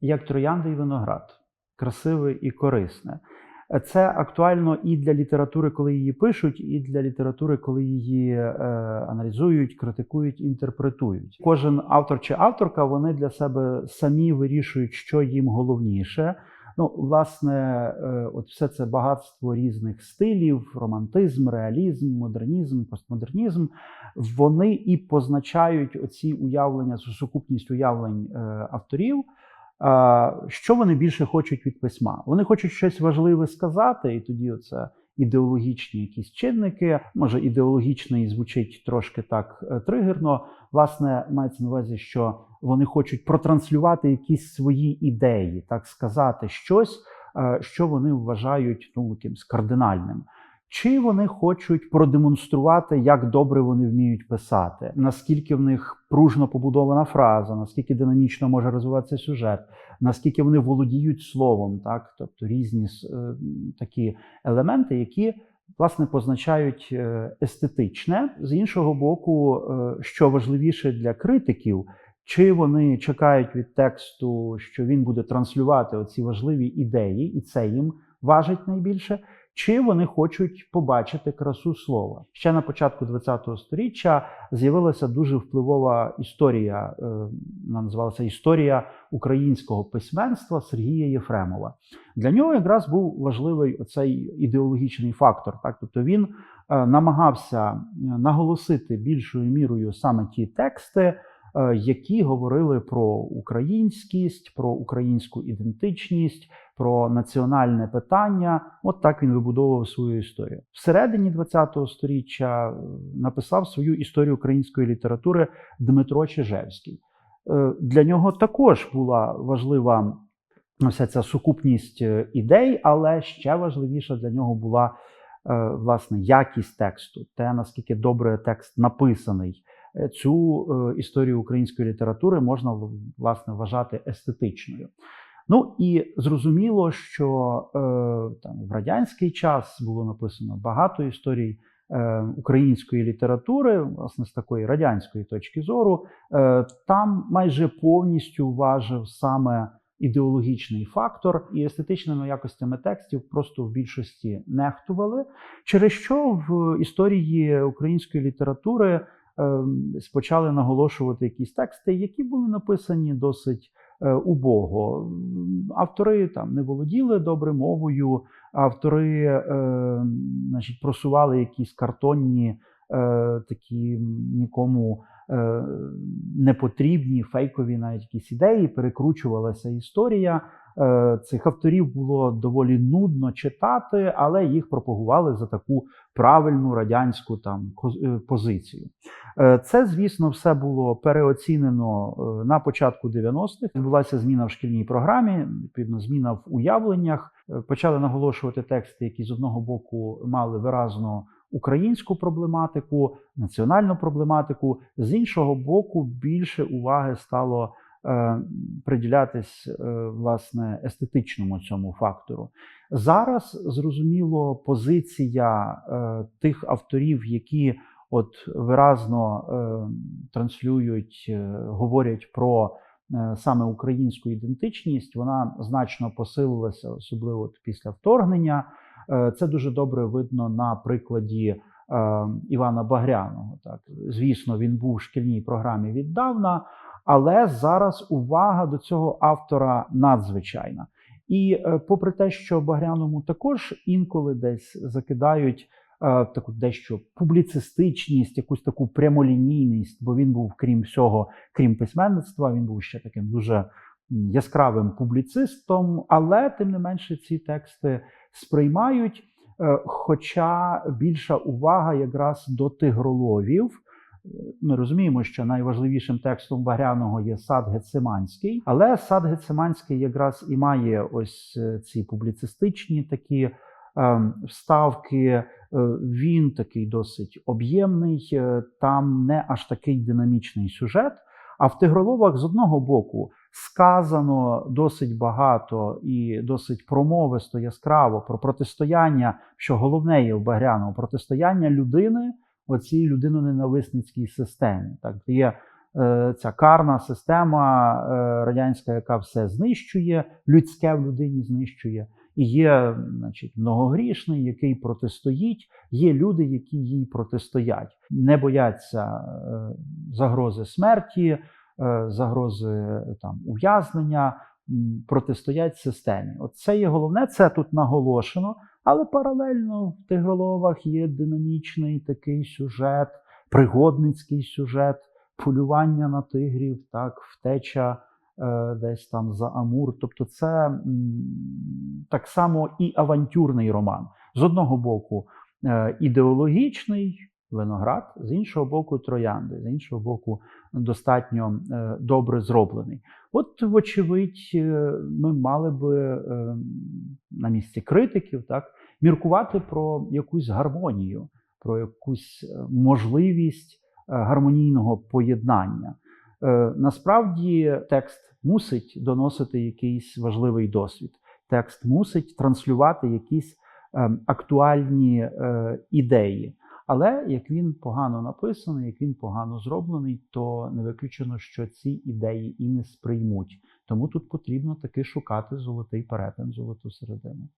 Як троянда і виноград, красиве і корисне. Це актуально і для літератури, коли її пишуть, і для літератури, коли її е, аналізують, критикують, інтерпретують. Кожен автор чи авторка вони для себе самі вирішують, що їм головніше. Ну, власне, е, от все це багатство різних стилів: романтизм, реалізм, модернізм, постмодернізм. Вони і позначають оці уявлення, сукупність уявлень е, авторів. Що вони більше хочуть від письма? Вони хочуть щось важливе сказати, і тоді це ідеологічні якісь чинники. Може, ідеологічний звучить трошки так е, тригерно. Власне, мається на увазі, що вони хочуть протранслювати якісь свої ідеї, так сказати, щось, е, що вони вважають ну, якимсь кардинальним. Чи вони хочуть продемонструвати, як добре вони вміють писати, наскільки в них пружно побудована фраза, наскільки динамічно може розвиватися сюжет, наскільки вони володіють словом, так? Тобто різні е, такі елементи, які власне позначають е, естетичне. З іншого боку, е, що важливіше для критиків, чи вони чекають від тексту, що він буде транслювати оці важливі ідеї, і це їм важить найбільше чи вони хочуть побачити красу слова. Ще на початку ХХ століття з'явилася дуже впливова історія, е, вона називалася Історія українського письменства Сергія Єфремова. Для нього якраз був важливий оцей ідеологічний фактор. Так? Тобто він е, намагався е, наголосити більшою мірою саме ті тексти. Е, які говорили про українськість, про українську ідентичність, про національне питання. От так він вибудовував свою історію. Всередині ХХ століття е, написав свою історію української літератури Дмитро Чижевський. Е, для нього також була важлива вся ця сукупність ідей, але ще важливіша для нього була власне якість тексту, те наскільки добре текст написаний. Е, цю е, історію української літератури можна власне вважати естетичною. Ну і зрозуміло, що е, там в радянський час було написано багато історій української літератури, власне, з такої радянської точки зору, там майже повністю важив саме ідеологічний фактор, і естетичними якостями текстів просто в більшості нехтували, через що в історії української літератури. Ем, почали наголошувати якісь тексти, які були написані досить е, убого. Автори там не володіли добре мовою, автори е, значить, просували якісь картонні е, такі нікому непотрібні, фейкові навіть якісь ідеї, перекручувалася історія. Е, цих авторів було доволі нудно читати, але їх пропагували за таку правильну радянську там е, позицію. Е, це, звісно, все було переоцінено на початку 90-х. Відбулася зміна в шкільній програмі, відповідно, зміна в уявленнях. Почали наголошувати тексти, які з одного боку мали виразно. Українську проблематику, національну проблематику з іншого боку, більше уваги стало приділятись е, власне естетичному цьому фактору. Зараз зрозуміло позиція е, тих авторів, які от виразно транслюють, говорять про саме українську ідентичність, вона значно посилилася, особливо після вторгнення. Це дуже добре видно на прикладі. Івана Багряного, так звісно, він був в шкільній програмі віддавна, але зараз увага до цього автора надзвичайна. І е, попри те, що Багряному також інколи десь закидають е, таку дещо публіцистичність, якусь таку прямолінійність, бо він був, крім всього, крім письменництва, він був ще таким дуже яскравим публіцистом, але тим не менше ці тексти сприймають. Е, хоча більша увага якраз до тигроловів. Ми розуміємо, що найважливішим текстом Багряного є сад Гециманський, але сад Гециманський якраз і має ось е, ці публіцистичні такі е, вставки. Е, він такий досить об'ємний, е, там не аж такий динамічний сюжет. А в Тигроловах з одного боку сказано досить багато і досить промовисто яскраво про протистояння, що головне є в Багряного протистояння людини оцій людиноненависницькій системі. Так, є е, ця карна система е, радянська, яка все знищує, людське в людині знищує. І є, значить, многогрішний, який протистоїть. Є люди, які їй протистоять, не бояться е, загрози смерті, е, загрози е, там ув'язнення, протистоять системі. От це є головне, це тут наголошено, але паралельно в тигроловах є динамічний такий сюжет, пригодницький сюжет, полювання на тигрів, так, втеча е, десь там за Амур. Тобто, це м, так само і авантюрний роман. З одного боку, е, ідеологічний виноград, з іншого боку, троянди, з іншого боку, достатньо е, добре зроблений. От, вочевидь, е, ми мали би е, на місці критиків так, міркувати про якусь гармонію, про якусь е, можливість е, гармонійного поєднання. Е, Насправді текст мусить доносити якийсь важливий досвід. Текст мусить транслювати якісь е, актуальні ідеї. Але як він погано написаний, як він погано зроблений, то не виключено, що ці ідеї і не сприймуть. Тому тут потрібно таки шукати золотий перетин, золоту середину.